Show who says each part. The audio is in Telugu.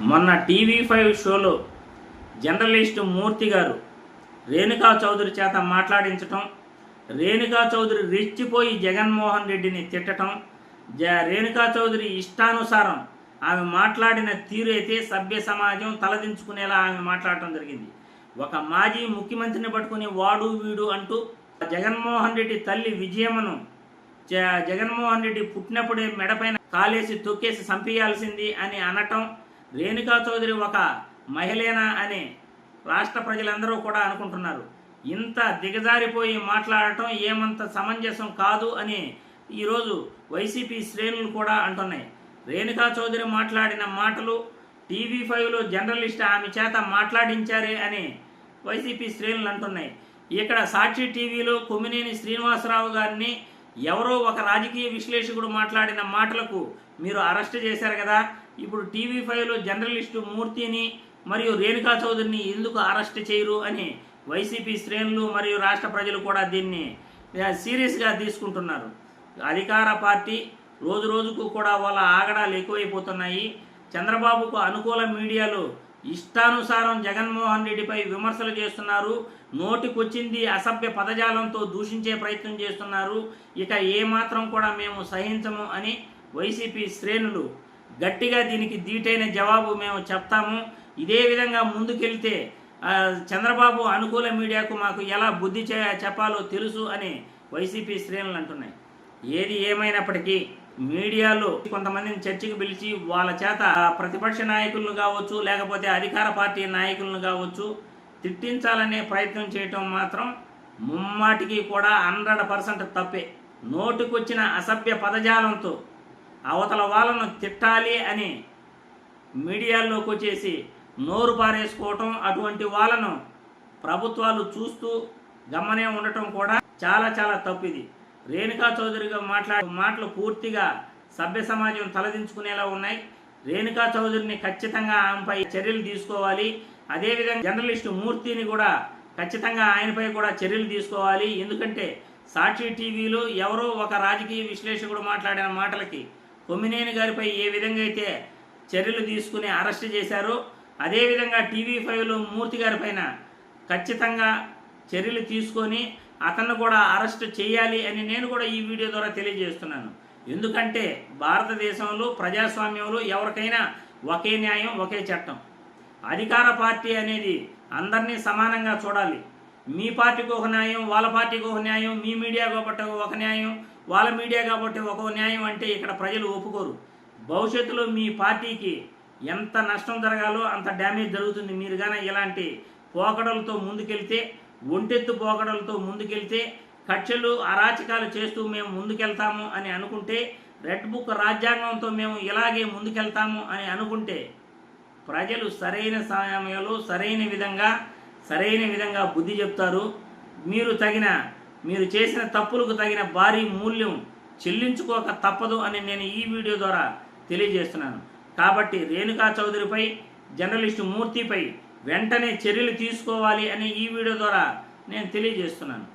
Speaker 1: మొన్న టీవీ ఫైవ్ షోలో జర్నలిస్టు మూర్తి గారు రేణుకా చౌదరి చేత మాట్లాడించటం రేణుకా చౌదరి రెచ్చిపోయి జగన్మోహన్ రెడ్డిని తిట్టటం జ రేణుకా చౌదరి ఇష్టానుసారం ఆమె మాట్లాడిన తీరు అయితే సభ్య సమాజం తలదించుకునేలా ఆమె మాట్లాడటం జరిగింది. ఒక మాజీ ముఖ్యమంత్రిని పట్టుకుని వాడు వీడు అంటూ జగన్మోహన్ రెడ్డి తల్లి విజయమ్మను జ- జగన్మోహన్ రెడ్డి పుట్టినప్పుడే మెడపైన కాలేసి తొక్కేసి చంపేయాల్సింది అని అనటం రేణుకా చౌదరి ఒక మహిళేనా అని రాష్ట్ర ప్రజలందరూ కూడా అనుకుంటున్నారు. ఇంత దిగజారిపోయి మాట్లాడటం ఏమంత సమంజసం కాదు అని ఈరోజు వైసీపీ శ్రేణులు కూడా అంటున్నాయి. రేణుకా చౌదరి మాట్లాడిన మాటలు టీవీ ఫైవ్లో జర్నలిస్ట్ ఆమె చేత మాట్లాడించారే అని వైసీపీ శ్రేణులు అంటున్నాయి. ఇక్కడ సాక్షి టీవీలో కొమ్మినేని శ్రీనివాసరావు గారిని ఎవరో ఒక రాజకీయ విశ్లేషకుడు మాట్లాడిన మాటలకు మీరు అరెస్ట్ చేశారు కదా. ఇప్పుడు టీవీ ఫైవ్లో జర్నలిస్టు మూర్తిని మరియు రేణుకా చౌదరిని ఎందుకు అరెస్ట్ చేయరు అని వైసీపీ శ్రేణులు మరియు రాష్ట్ర ప్రజలు కూడా దీన్ని సీరియస్గా తీసుకుంటున్నారు. అధికార పార్టీ రోజు రోజుకు కూడా వాళ్ళ ఆగడాలు ఎక్కువైపోతున్నాయి. చంద్రబాబుకు అనుకూల మీడియాలో ఇష్టానుసారం జగన్మోహన్ రెడ్డిపై విమర్శలు చేస్తున్నారు. నోటికొచ్చింది అసభ్య పదజాలంతో దూషించే ప్రయత్నం చేస్తున్నారు. ఇక ఏమాత్రం కూడా మేము సహించము అని వైసీపీ శ్రేణులు గట్టిగా దీనికి దీటైన జవాబు మేము చెప్తాము. ఇదే విధంగా ముందుకెళ్తే చంద్రబాబు అనుకూల మీడియాకు మాకు ఎలా బుద్ధి చెప్పాలో తెలుసు అని వైసీపీ శ్రేణులు అంటున్నాయి. ఏది ఏమైనప్పటికీ మీడియాలో కొంతమందిని చర్చకు పిలిచి వాళ్ళ చేత ప్రతిపక్ష నాయకులను కావచ్చు లేకపోతే అధికార పార్టీ నాయకులను కావచ్చు తిట్టించాలనే ప్రయత్నం చేయటం మాత్రం ముమ్మాటికి కూడా హండ్రెడ్ పర్సెంట్ తప్పే. నోటికొచ్చిన అసభ్య పదజాలంతో అవతల వాళ్ళను తిట్టాలి అని మీడియాల్లోకి వచ్చేసి నోరు పారేసుకోవటం అటువంటి వాళ్ళను ప్రభుత్వాలు చూస్తూ గమ్మనే ఉండటం కూడా చాలా చాలా తప్పిది. రేణుకా చౌదరిగా మాట్లాడే మాటలు పూర్తిగా సభ్య సమాజం తలదించుకునేలా ఉన్నాయి. రేణుకా చౌదరిని ఖచ్చితంగా ఆమెపై చర్యలు తీసుకోవాలి. అదేవిధంగా జర్నలిస్టు మూర్తిని కూడా ఖచ్చితంగా ఆయనపై కూడా చర్యలు తీసుకోవాలి. ఎందుకంటే సాక్షి టీవీలో ఎవరో ఒక రాజకీయ విశ్లేషకుడు మాట్లాడిన మాటలకి కొమ్మినేని గారిపై ఏ విధంగా అయితే చర్యలు తీసుకుని అరెస్ట్ చేశారో అదేవిధంగా టీవీ ఫైవ్లో మూర్తి గారి పైన ఖచ్చితంగా చర్యలు తీసుకొని అతన్ని కూడా అరెస్ట్ చేయాలి అని నేను కూడా ఈ వీడియో ద్వారా తెలియజేస్తున్నాను. ఎందుకంటే భారతదేశంలో ప్రజాస్వామ్యంలో ఎవరికైనా ఒకే న్యాయం ఒకే చట్టం. అధికార పార్టీ అనేది అందరినీ సమానంగా చూడాలి. మీ పార్టీకి ఒక న్యాయం వాళ్ళ పార్టీకి ఒక న్యాయం మీ మీడియా కాబట్టి ఒక న్యాయం వాళ్ళ మీడియా కాబట్టి ఒక న్యాయం అంటే ఇక్కడ ప్రజలు ఒప్పుకోరు. భవిష్యత్తులో మీ పార్టీకి ఎంత నష్టం జరగాలో అంత డ్యామేజ్ జరుగుతుంది. మీరు కానీ ఇలాంటి పోకడలతో ముందుకెళ్తే ఒంటెత్తు పోకడలతో ముందుకెళ్తే కక్షలు అరాచకాలు చేస్తూ మేము ముందుకెళ్తాము అని అనుకుంటే రెడ్ బుక్ రాజ్యాంగంతో మేము ఇలాగే ముందుకెళ్తాము అని అనుకుంటే ప్రజలు సరైన సమయంలో సరైన విధంగా సరైన విధంగా బుద్ధి చెప్తారు. మీరు తగిన మీరు చేసిన తప్పులకు తగిన భారీ మూల్యం చెల్లించుకోక తప్పదు అని నేను ఈ వీడియో ద్వారా తెలియజేస్తున్నాను. కాబట్టి రేణుకా చౌదరిపై జర్నలిస్టు మూర్తిపై వెంటనే చర్యలు తీసుకోవాలి అని ఈ వీడియో ద్వారా నేను తెలియజేస్తున్నాను.